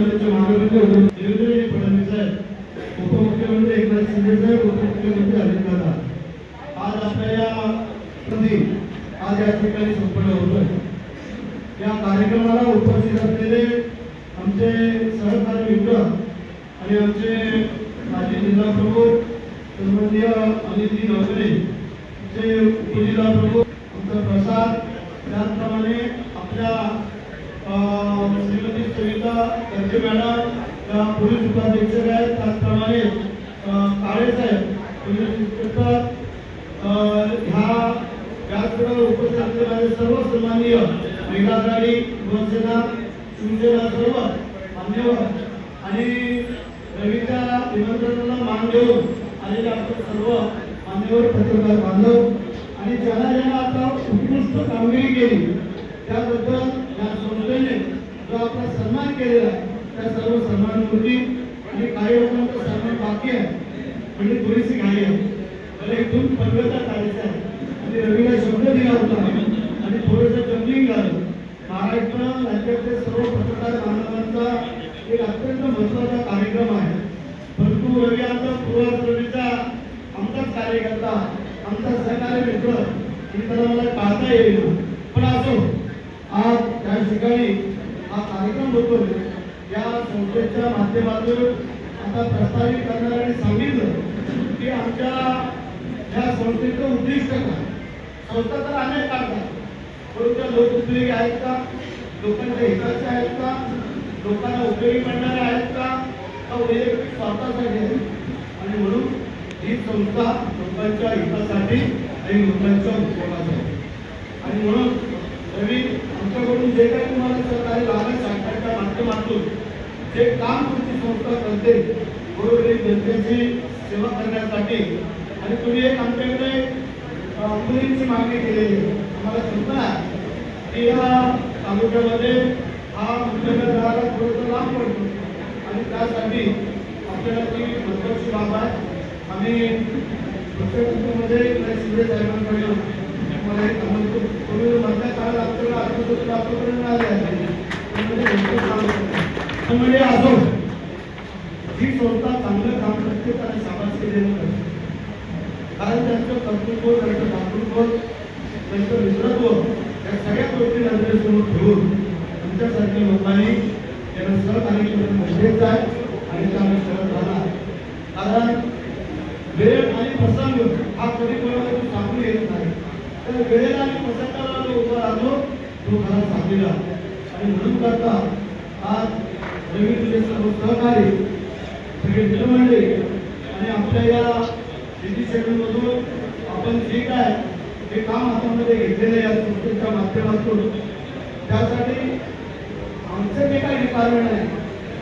विधानसभेचे माननीय देवेंद्र फडणवीस साहेब उपमुख्यमंत्री एकनाथ शिंदे साहेब उपमुख्यमंत्री अजित दादा आज आपल्या या संधी आज या ठिकाणी संपन्न होतोय या कार्यक्रमाला उपस्थित असलेले आमचे सहकारी मित्र आणि आमचे माजी जिल्हा प्रमुख सन्माननीय अनिलजी नवकरे आमचे उपजिल्हा प्रमुख आमचा प्रसाद त्याचप्रमाणे आपल्या श्रीमती सुनीता कर्जे मॅडम या पोलीस उपाध्यक्षक आहेत. त्याचप्रमाणे काळे साहेब पोलीस इन्स्पेक्टर. ह्या व्यासपीठावर उपस्थित असलेले माझे सर्व सन्माननीय महिला आघाडी युवसेना शिवसेना सर्व मान्यवर आणि रवीच्या निमंत्रणाला मान देऊन आलेले आपण सर्व मान्यवर पत्रकार बांधव आणि ज्यांना ज्यांना आता उत्कृष्ट कामगिरी केली त्याबद्दल आपला सन्मान केलेला आहे. त्या सर्व सन्मान सन्मानमूर्ती आणि काही लोकांचा सन्मान बाकी आहे. म्हणजे थोडीशी घाई आहे. मला इथून पदव्याचा काढायचा आहे. आणि रवीला शब्द दिला होता. आणि थोडंसं जमलिंग झालं. महाराष्ट्र राज्यातले सर्व पत्रकार बांधवांचा एक अत्यंत महत्त्वाचा कार्यक्रम आहे. परंतु रवी आमचा पूर्व रवीचा आमचाच कार्यकर्ता आमचा सहकारी मित्र ही त्याला मला पाहता येईल. पण असो आज त्या ठिकाणी हा कार्यक्रम होतो या संस्थेच्या माध्यमातून आता प्रस्तावित करणाऱ्यांनी सांगितलं की आमच्या या संस्थेचं उद्दिष्ट काय? संस्था तर अनेक काढतात परंतु लोकउपयोगी आहेत का? लोकांच्या हिताचे आहेत का? लोकांना उपयोगी पडणारे आहेत का? वैयक्तिक स्वार्थासाठी आहे. आणि म्हणून ही संस्था लोकांच्या हितासाठी आणि लोकांच्या उपयोगासाठी आणि म्हणून रवी तुमच्याकडून जे काही तुम्हाला सरकारी लागेल शासनाच्या माध्यमातून जे काम तुमची संस्था करते गोरगरीब जनतेची सेवा करण्यासाठी आणि तुम्ही एक आमच्याकडे अं, मागणी केलेली आहे. आम्हाला कल्पना की या तालुक्यामध्ये हा मुख्यालय राहायला थोडंसं लांब पडतो. आणि त्यासाठी आपल्याला ती महत्वाची बाब आहे आम्ही मुख्यमंत्रीमध्ये शिंदे साहेबांकडे त्यामुळे असो ही संस्था चांगलं काम करते आणि केलेलं करते? कारण त्यांचं कर्तृत्व त्यांचं त्यांचं मित्रत्व या सगळ्या गोष्टी नजरेसमोर ठेवून लोकांनी त्यांना सहकार्य करणं गरजेचं आहे आणि ते करत राहणार कारण वेळ आणि प्रसंग हा कधी कोणाला सांगून येत नाही तर वेळेला आणि प्रसंगाला जो उभा राहतो तो खरा साथीला आणि म्हणून करता आज रवी सर्व सहकारी सगळे मित्रमंडळी आणि आपल्या या शेती सेवेमधून आपण जे काय हे काम हातामध्ये घेतलेलं या संस्थेच्या माध्यमातून त्यासाठी आमचं जे काही डिपार्टमेंट आहे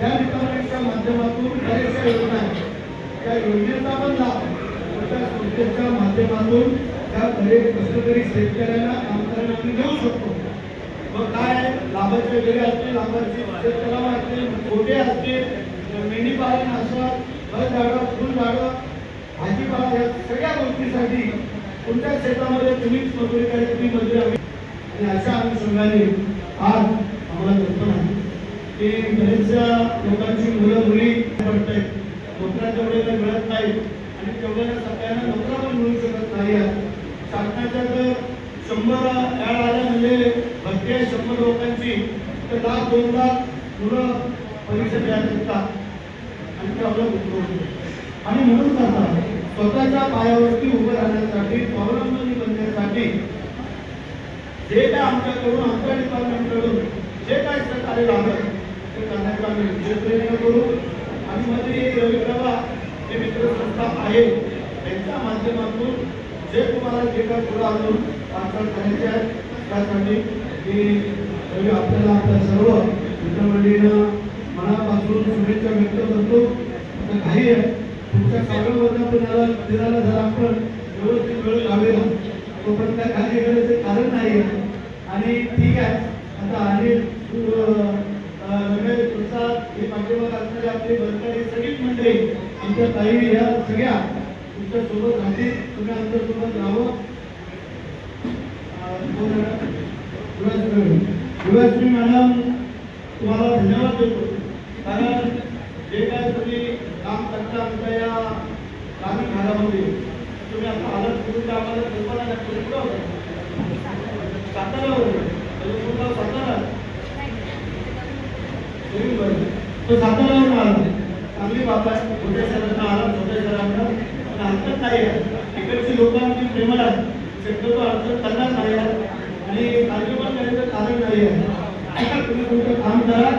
त्या डिपार्टमेंटच्या माध्यमातून बऱ्याचशा योजना आहेत. त्या योजनेचा पण लाभ त्या संस्थेच्या माध्यमातून त्यामुळे गरीब शेतकऱ्यांना कामगारांना आपण देऊ शकतो. मग काय लाभाचे वेगळे असतील लाभाचे शेततलाव असतील छोटे असतील मेंढी पालन असं फळ झाडं भाजीपाला या सगळ्या गोष्टीसाठी कोणत्या शेतामध्ये तुम्हीच मजुरी करायची तुम्ही मजुरी हवी आणि अशा अनुषंगाने आज आम्हाला कल्पना आहे की बरेचशा लोकांची मुलं मुली पडत आहेत नोकऱ्या तेवढे मिळत नाही आणि तेवढ्या सगळ्यांना नोकऱ्या पण मिळू शकत नाही आहेत शासनाच्या जर शंभर ॲड आल्या म्हणजे भरती आहे शंभर लोकांची. तर लाख दोन लाख मुलं परीक्षा द्यायला येतात. आणि ते आपलं होतं आणि म्हणून करतात स्वतःच्या पायावरती उभं राहण्यासाठी स्वावलंबनी बनण्यासाठी जे काय आमच्याकडून आमच्या डिपार्टमेंटकडून जे काय सहकार्य लागत ते करण्याचा आम्ही विशेष प्रयत्न करू. आणि मध्ये रवी प्रभा जे मित्रसंस्था आहे त्यांच्या माध्यमातून जे तुम्हाला जे काय पुढे अजून अडचण करायची आहे. त्यासाठी की आपल्याला आपल्या सर्व मित्रमंडळींना मनापासून शुभेच्छा व्यक्त करतो. काही आहे. तुमच्या सगळ्यामधनं पण याला दिराला जर आपण व्यवस्थित वेळ लावेला तोपर्यंत त्या कार्य करायचं कारण नाही आहे. आणि ठीक आहे. आता अनिल तू, रमेश प्रसाद हे पाठीमाग असणारे आपले बरकरी सगळीच मंडळी आमच्या ताई या सगळ्या तुमच्यासोबत राहतील तुम्ही आमच्यासोबत राहावं अं, मॅडम तुम्हाला धन्यवाद देतो. कारण जे काय तुम्ही काम करता आमच्या या ग्रामीण भागामध्ये तुम्ही आता आलं तुम्ही आम्हाला कल्पना नक्की तुम्ही कुठं होता? सातारावर म्हणजे पूर्ण सातारा? तो सातारावरून आला. चांगली बाब आहे मोठ्या शहरांना आला छोट्या शहरांना पण हरकत नाही आहे इकडची लोक आमची प्रेमळ आहेत शक्यतो अर्थ करणार नाही आहे आणि कार्यक्रम करायचं कारण नाही आहे तुम्ही तुमचं काम करा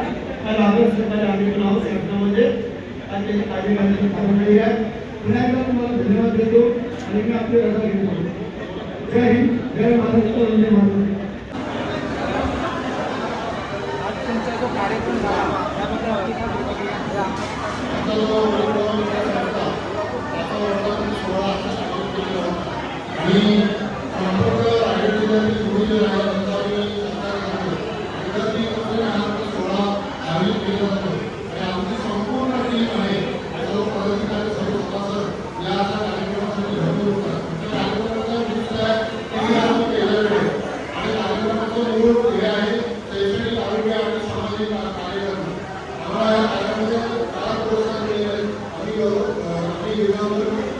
काय लागत असेल तर आम्ही पण आहोत शासनामध्ये आणि त्याची काळजी करण्याचं कारण नाही आहे पुन्हा एकदा तुम्हाला धन्यवाद देतो आणि मी आपली रजा घेतो. जय हिंद जय महाराष्ट्र वंदे महाराष्ट्र आज तुमचा जो कार्यक्रम झाला त्याबद्दल अधिक आणि संपूर्ण रायगड जिल्ह्यातील गुढी रंगावली विद्यार्थी हा सोहळा आयोजित केला जातो आणि आमची संपूर्ण टीम आहे सर्व पदाधिकारी सर्व सभासद या अशा कार्यक्रमासाठी हजर होतात त्या कार्यक्रमाचा उद्दिष्ट आहे की हे आम्ही केलेलं आहे आणि कार्यक्रमाचं मूळ हे आहे शैक्षणिक आरोग्य आणि सामाजिक कार्य करणं आम्हाला या कार्यामध्ये चार पुरस्कार मिळाले आहेत. आम्ही अ, आम्ही विभागावर तीन मोठे पुरस्कार मिळाले आहेत त्याचबरोबर अ, आमच्या तालुक्यातील निश्चय पुरस्कार किती मोठा तालुक्यात दिला जातो पुरस्कार शासनाकडून मिळाले आहेत. त्याचबरोबर ललित फाउंडेशनचे पुरस्कार मिळाले आहेत. आणि सर्वोदय अ, पत्रकार निवड पुरस्कार या गेल्या महिन्यात मिळाले आहेत. असे संस्थेला चार पुरस्कार मिळाले आहेत. हे पुरस्कार सर्व आमच्या समाजामध्ये कार्यक्रमाचे मेहनतीचे फळ आहे आणि अशी संस्था आमची उत्तरोत्तर अ, अ,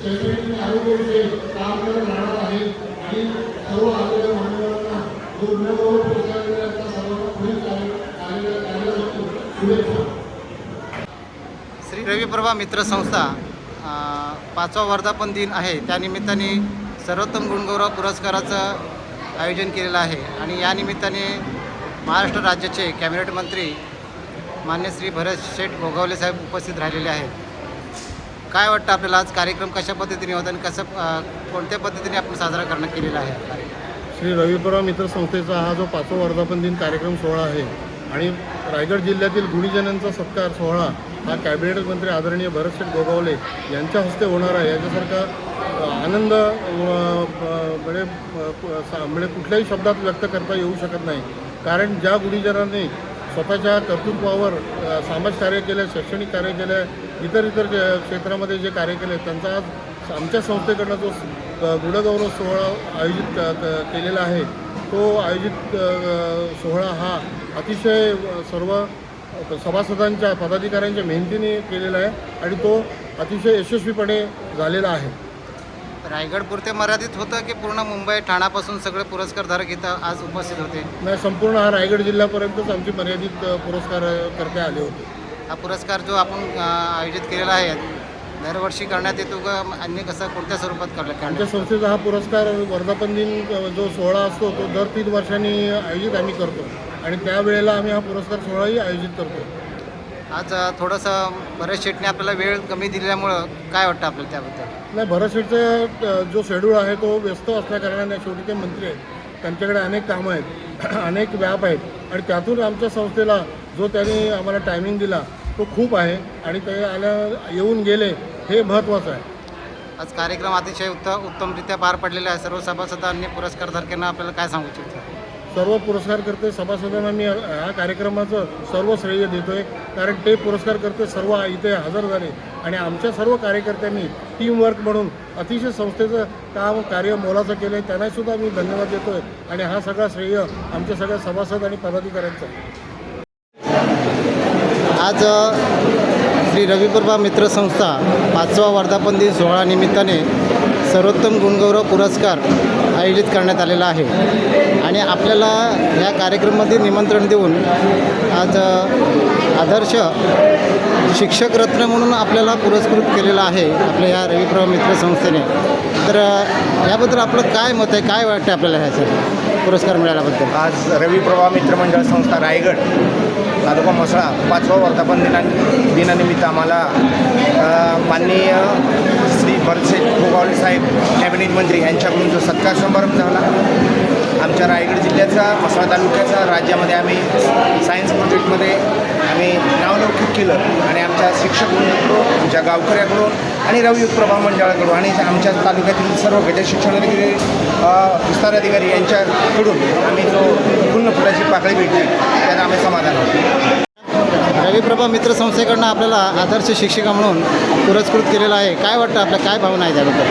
आरोग्याविषयी काम करत राहणार आहे आणि सर्व आलेल्या मान्यवरांना जो सर्वांना शुभेच्छा. श्री रविप्रभा मित्र संस्था पाचवा वर्धापन दिन आहे. त्यानिमित्ताने सर्वोत्तम गुणगौरव पुरस्काराचं आयोजन केलेलं आहे आणि या निमित्ताने महाराष्ट्र राज्याचे कॅबिनेट मंत्री मान्य श्री भरत शेठ गोगावले साहेब उपस्थित राहिलेले आहेत. काय वाटतं आपल्याला आज कार्यक्रम कशा पद्धतीने होता आणि कसं कोणत्या पद्धतीने आपण साजरा करणं केलेला आहे? श्री रविपुरा मित्र संस्थेचा हा जो पाचवा वर्धापन दिन कार्यक्रम सोहळा आहे आणि रायगड जिल्ह्यातील गुणीजनांचा सत्कार सोहळा हा कॅबिनेट मंत्री आदरणीय भरतशेठ गोगावले यांच्या हस्ते होणार आहे. याच्यासारखा आनंद म्हणजे म्हणजे कुठल्याही शब्दात व्यक्त करता येऊ शकत नाही. कारण ज्या गुणीजनांनी स्वतःच्या कर्तृत्वावर सामाजिक कार्य केलं शैक्षणिक कार्य केलं इतर इतर क्षेत्रामध्ये जे कार्य केले त्यांचा आज आमच्या संस्थेकडनं जो स- गुणगौरव सोहळा आयोजित केलेला आहे तो आयोजित सोहळा हा अतिशय सर्व सभासदांच्या पदाधिकाऱ्यांच्या मेहनतीने केलेला आहे आणि तो अतिशय यशस्वीपणे झालेला आहे. रायगडपुरते मर्यादित होतं की पूर्ण मुंबई ठाण्यापासून सगळे पुरस्कारधारक इथं आज उपस्थित होते? नाही संपूर्ण हा रायगड जिल्ह्यापर्यंतच आमची मर्यादित पुरस्कार करते आले होते. हा पुरस्कार जो आपण आयोजित केलेला आहे दरवर्षी करण्यात येतो का? अन्य कसं कोणत्या स्वरूपात करण्यात आमच्या संस्थेचा हा पुरस्कार वर्धापन दिन जो सोहळा असतो तो दर तीन वर्षांनी आयोजित आम्ही करतो. आणि त्यावेळेला आम्ही हा पुरस्कार सोहळाही आयोजित करतो. आज थोडंसं बरेच शेटने आपल्याला वेळ कमी दिल्यामुळं काय वाटतं आपल्याला त्याबद्दल? नाही भरत शेठचा अ, जो शेड्यूल आहे तो व्यस्त असल्याकारणाने शेवटी ते मंत्री आहेत. त्यांच्याकडे अनेक कामं आहेत अनेक व्याप आहेत. आणि त्यातून आमच्या संस्थेला जो त्यांनी आम्हाला टायमिंग दिला तो खूप आहे. आणि ते आल्या येऊन गेले हे महत्त्वाचं आहे. आज कार्यक्रम अतिशय उत्तम उत्तमरित्या पार पडलेला आहे. सर्व सभासदांनी पुरस्कारधारकांना आपल्याला काय सांगू इच्छितो? सर्व पुरस्कारकर्ते सभासदांना मी ह्या कार्यक्रमाचं सर्व श्रेय देतो आहे कारण ते पुरस्कारकर्ते सर्व इथे हजर झाले. आणि आमच्या सर्व कार्यकर्त्यांनी टीमवर्क म्हणून अतिशय संस्थेचं काम कार्य मोलाचं केलं आहे त्यांनासुद्धा मी धन्यवाद देतो आहे आणि हा सगळा श्रेय आमच्या सगळ्या सभासद आणि पदाधिकाऱ्यांचा आज श्री रविप्रभा मित्र संस्था पाचवा वर्धापन दिन सोहळा निमित्ताने सर्वोत्तम गुणगौरव पुरस्कार आयोजित करण्यात आलेला आहे. आणि आपल्याला या कार्यक्रमामध्ये निमंत्रण देऊन आज आदर्श शिक्षक रत्न म्हणून आपल्याला पुरस्कृत केलेला आहे आपल्या या रविप्रभा मित्र संस्थेने. तर याबद्दल आपलं काय मत आहे? काय वाटतं आपल्याला ह्याचं पुरस्कार मिळाल्याबद्दल? आज रविप्रभा मित्रमंडळ संस्था रायगड तालुका मसळा पाचवा वर्धापन दिना दिनानिमित्त आम्हाला माननीय श्री भरतशेठ गोगावले साहेब कॅबिनेट मंत्री यांच्याकडून जो सत्कार समारंभ झाला. आमच्या रायगड जिल्ह्याचा म्हसळा तालुक्याचा राज्यामध्ये आम्ही सायन्स प्रोजेक्टमध्ये आम्ही नावलौकिक केलं. आणि आमच्या शिक्षकांकडून आमच्या गावकऱ्याकडून आणि रवी प्रभा मंडळाकडून आणि आमच्या तालुक्यातील सर्व गट शिक्षणाधिकारी अधिकारी विस्तार अधिकारी यांच्याकडून आम्ही जो पूर्ण फुलाची पाकळी भेटली त्यात आम्ही समाधान आहोत. रविप्रभा मित्र संस्थेकडनं आपल्याला आदर्श शिक्षिका म्हणून पुरस्कृत केलेला आहे. काय वाटतं आपल्या काय भावना आहे त्याबद्दल?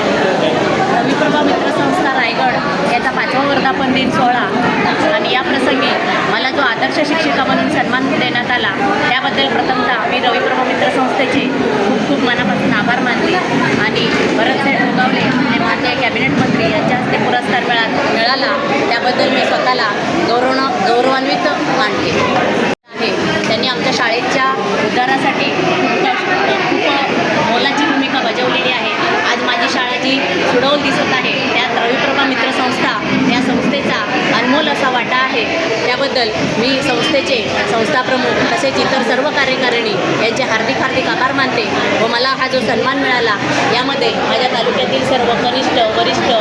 रविप्रभा मित्र संस्था रायगड याचा पाचवा वर्धापन दिन सोहळा. आणि या प्रसंगी मला जो आदर्श शिक्षिका म्हणून सन्मान देण्यात आला त्याबद्दल प्रथमतः मी रविप्रभा मित्र संस्थेचे खूप खूप मनापासून आभार मानले आणि भरतसाहेब गोगावले आणि माननीय कॅबिनेट मंत्री यांच्या हस्ते पुरस्कार मिळा मिळाला. त्याबद्दल मी स्वतःला गौरव गौरवान्वित मानते. आहे त्यांनी आमच्या शाळेच्या उद्धारासाठी खूप खूप मोलाची भूमिका बजावलेली आहे. आज माझी शाळा जी सुडौल दिसत आहे त्यात रविप्रभा मित्र संस्था अनमोल असा वाटा आहे. त्याबद्दल मी संस्थेचे संस्थाप्रमुख तसेच इतर सर्व कार्यकारिणी यांचे हार्दिक हार्दिक आभार मानते व मला हा जो सन्मान मिळाला यामध्ये माझ्या तालुक्यातील सर्व कनिष्ठ वरिष्ठ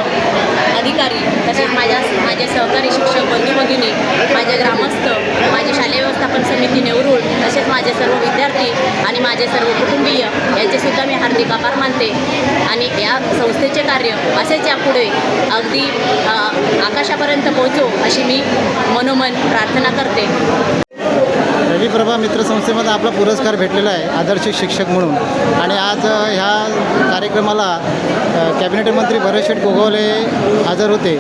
अधिकारी तसेच माझ्या माझे सहकारी शिक्षक बंधू भगिनी माझे ग्रामस्थ माझे शालेय व्यवस्थापन समिती नेवरूळ तसेच माझे सर्व विद्यार्थी आणि माझे सर्व कुटुंबीय यांचेसुद्धा मी हार्दिक आभार मानते. आणि या संस्थेचे कार्य असेच यापुढे अगदी आकाशापर्यंत पोहोचो अशी मी मनोमन प्रार्थना करते. रविप्रभा मित्र संस्थेमध्ये आपला पुरस्कार भेटलेला आहे आदर्श शिक्षक म्हणून. आणि आज ह्या कार्यक्रमाला कॅबिनेट मंत्री भरतशेठ गोगावले हजर होते.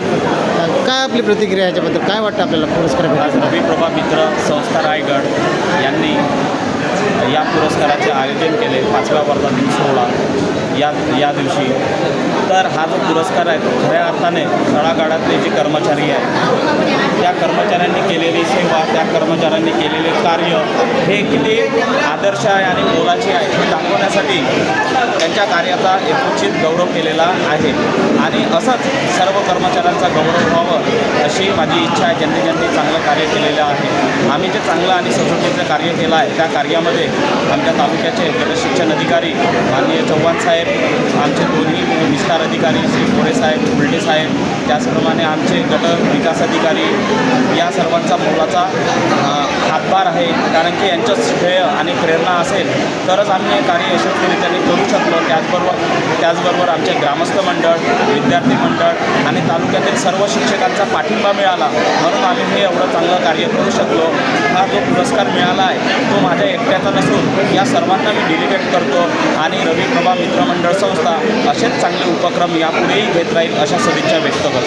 काय आपली प्रतिक्रिया याच्याबद्दल? काय वाटतं आपल्याला पुरस्कार आज भेटला रविप्रभा मित्र संस्था रायगड यांनी या पुरस्काराचे आयोजन केले पाचव्या वर्धापन सोहळा या या दिवशी. तर हा जो पुरस्कार आहे तो खऱ्या अर्थाने तळागाळातले जे कर्मचारी आहेत त्या कर्मचाऱ्यांनी केलेली सेवा त्या कर्मचाऱ्यांनी केलेले कार्य हे किती आदर्श आहे आणि मोलाचे आहे हे दाखवण्यासाठी त्यांच्या कार्याचा यथोचित गौरव केलेला आहे. आणि असंच सर्व कर्मचाऱ्यांचा गौरव व्हावं अशी माझी इच्छा आहे ज्यांनी ज्यांनी चांगलं कार्य केलेलं आहे. आम्ही जे चांगलं आणि सचोटीचं कार्य केलं आहे त्या कार्य यामध्ये आमच्या तालुक्याचे गटशिक्षण अधिकारी माननीय चव्हाण साहेब आमचे दोन्ही विस्तार अधिकारी श्री मोरे साहेब फुलटे साहेब त्याचप्रमाणे आमचे गट विकास अधिकारी या सर्वांचा मोलाचा हातभार आहे. कारण की यांचं श्रेय आणि प्रेरणा असेल तरच आम्ही हे कार्य यशस्वीरित्याने करू शकलो. त्याचबरोबर त्याचबरोबर आमचे ग्रामस्थ मंडळ विद्यार्थी मंडळ आणि तालुक्यातील सर्व शिक्षकांचा पाठिंबा मिळाला. म्हणून आम्ही हे एवढं चांगलं कार्य करू शकलो. हा जो पुरस्कार मिळाला आहे तो माझ्या एकट्याचा नसून या सर्वांना मी डिलिगेट करतो आणि रविप्रभा मित्रमंडळ संस्था असेच चांगले उपक्रम यापुढेही घेत राहील अशा सदिच्छा व्यक्त करतो.